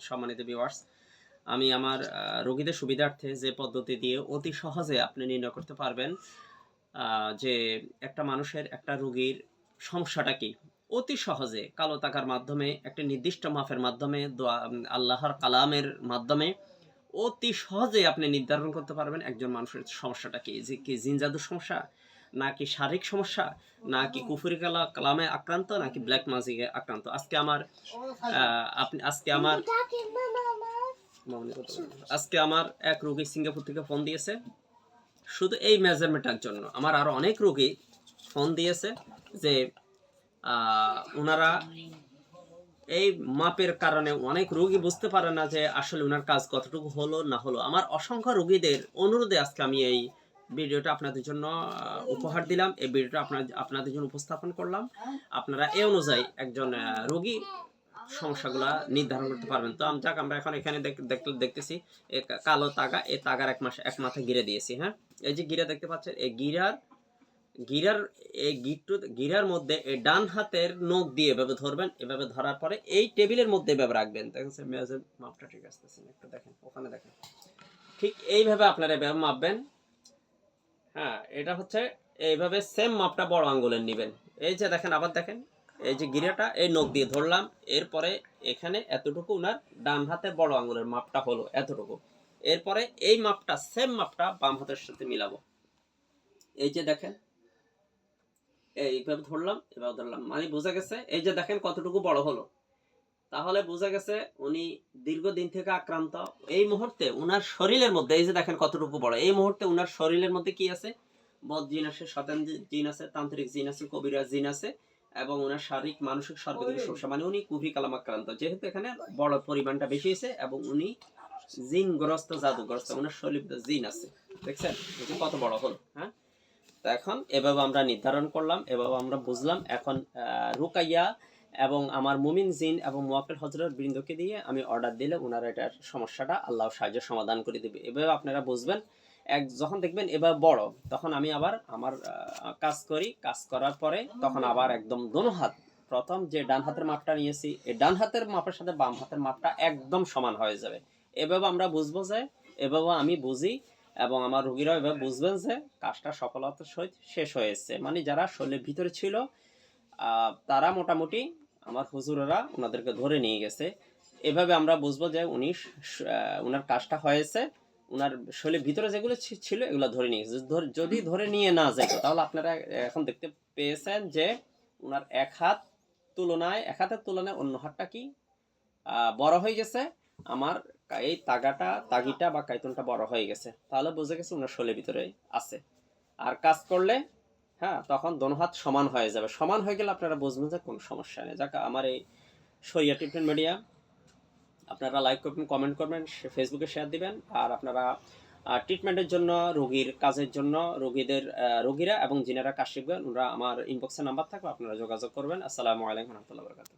সম্মানিত ভিউয়ার্স, আমি আমার রোগীদের সুবিধার্থে যে পদ্ধতি দিয়ে অতি সহজে আপনি নির্ণয় করতে পারবেন যে একটা মানুষের একটা রোগীর সমস্যাটা কি? অতি সহজে কালো টাকার মাধ্যমে, একটা নির্দিষ্ট মাপের মাধ্যমে আল্লাহর কালামের মাধ্যমে অতি সহজে আপনি নির্ধারণ করতে পারবেন একজন মানুষের সমস্যাটা কি? যে কি জিন জাদুর সমস্যা? নাকি শারীরিক সমস্যা নাকি কুফুরি কালা কালামে আক্রান্ত নাকি ব্ল্যাক ম্যাজিকে আক্রান্ত? আজকে আমার আপনি আজকে আমার। আজকে আমার এক রোগী সিঙ্গাপুর থেকে ফোন দিয়েছে। শুধু এই মেজারমেন্টের জন্য। আমার আরও অনেক রোগী ফোন দিয়েছে যে আহ, ওনারা এই মাপের কারণে অনেক রোগী বুঝতে পারে না যে আসলে ওনার কাজ কতটুকু হলো না হলো। আমার অসংখ্য রোগীদের অনুরোধে আজকে আমি এই ভিডিওটা আপনাদের জন্য উপহার দিলাম। এই ভিডিওটা আপনার, আপনাদের জন্য উপস্থাপন করলাম। আপনারা এই অনুযায়ী একজন রোগী সমস্যাগুলা নির্ধারণ করতে পারবেন। তো যাক, আমরা এখন এখানে দেখ- দেখ- দেখতেছি, এ কালো তাগা এই তাগার এক মাসে, এক মাথায় গিরে দিয়েছি হ্যাঁ? এই যে গিরা দেখতে পাচ্ছেন, এই গিরার গিরার, এই গিট্টু, গিরার মধ্যে এই ডান হাতের নখ দিয়ে এভাবে ধরবেন। এভাবে ধরার পরে এই টেবিলের মধ্যে এভাবে রাখবেন। দেখেন মেয়াজের মাপটা ঠিক আসতেছে একটু দেখেন, ওখানে দেখেন। ঠিক এইভাবে আপনারা এভাবে মাপবেন। হ্যাঁ এটা হচ্ছে এইভাবে সেম মাপটা বড় আঙ্গুলের নেবেন। এই যে দেখেন, আবার দেখেন, এই যে গিরাটা, এই নখ দিয়ে ধরলাম, এরপরে এখানে এতটুকু উনার ডান হাতের বড় আঙ্গুলের মাপটা হলো, এতটুকু। এরপরে এই মাপটা সেম মাপটা বাম হাতের সাথে মিলাবো। এই যে দেখেন এইভাবে ধরলাম, এভাবে ধরলাম মানে বোঝা গেছে, এই যে দেখেন কতটুকু বড় হলো। তাহলে বোঝা গেছে উনি দীর্ঘদিন থেকে আক্রান্ত। এই মুহূর্তে উনার শরীরের মধ্যে এই যে দেখেন কতটুকু বড় এই মুহূর্তে উনার শরীরের মধ্যে কি আছে? বদ জিন আছে শতান জিন আছে তান্ত্রিক জিন আছে কবিরাজ জিন আছে এবং ওনার শারীরিক মানসিক সর্বাধিক সমস্যা মানে উনি কুফরি কালাম আক্রান্ত। যেহেতু এখানে বড় পরিমাণটা বেশি হয়েছে এবং উনি জিনগ্রস্ত জাদুগ্রস্ত ওনার শরীরে জিন আছে। দেখছেন? কত বড় হলো হ্যাঁ? তো এখন এভাবে আমরা নির্ধারণ করলাম এভাবে আমরা বুঝলাম। এখন আহ, রুকাইয়া এবং আমার মুমিন জিন এবং মোয়াক্কেল হজরত বৃন্দকে দিয়ে আমি অর্ডার দিলে ওনারা এটার সমস্যাটা আল্লাহ সাহায্য সমাধান করে দেবে। এভাবে আপনারা বুঝবেন। এক যখন দেখবেন এবার বড়, তখন আমি আবার আমার কাজ করি। কাজ করার পরে তখন আবার একদম দোনো হাত, প্রথম যে ডান হাতের মাপটা নিয়েছি, এই ডান হাতের মাপের সাথে বাম হাতের মাপটা একদম সমান হয়ে যাবে। এভাবে আমরা বুঝব যে, এভাবে আমি বুঝি এবং আমার রোগীরাও এভাবে বুঝবেন যে, কাজটা সফলতার সহিত শেষ হয়েছে মানে যারা শরীরের ভিতরে ছিল তারা মোটামুটি আমার হুজুরেরা ওনাদেরকে ধরে নিয়ে গেছে। এভাবে আমরা বুঝব যে উনি ওনার কাজটা হয়েছে ওনার শরীরের ভিতরে যেগুলো ছিল এগুলো ধরে নিয়ে গেছে। যদি ধরে নিয়ে না যেত, তাহলে আপনারা এখন দেখতে পেয়েছেন যে ওনার এক হাত তুলনায়, এক হাতের তুলনায় অন্য হাতটা কি বড় হয়ে গেছে। আমার এই তাগাটা, তাগিটা বা কাইতনটা বড় হয়ে গেছে। তাহলে বুঝে গেছে ওনার শরীরের ভিতরে আছে। আর কাজ করলে হ্যাঁ তখন দোনো হাত সমান হয়ে যাবে। সমান হয়ে গেলে আপনারা বুঝবেন যে কোনো সমস্যা নেই। যাক, আমার এই সরিয়া ট্রিটমেন্ট মিডিয়া, আপনারা লাইক করবেন কমেন্ট করবেন ফেসবুকে শেয়ার দিবেন, আর আপনারা ট্রিটমেন্টের জন্য, রোগীর কাজের জন্য, রোগীদের রোগীরা এবং যিনারা কাজ শিখবেন ওরা আমার ইনবক্সের নাম্বার থাকবে, আপনারা যোগাযোগ করবেন। আসসালামু আলাইকুম রহমতুল্লাহ বরকাত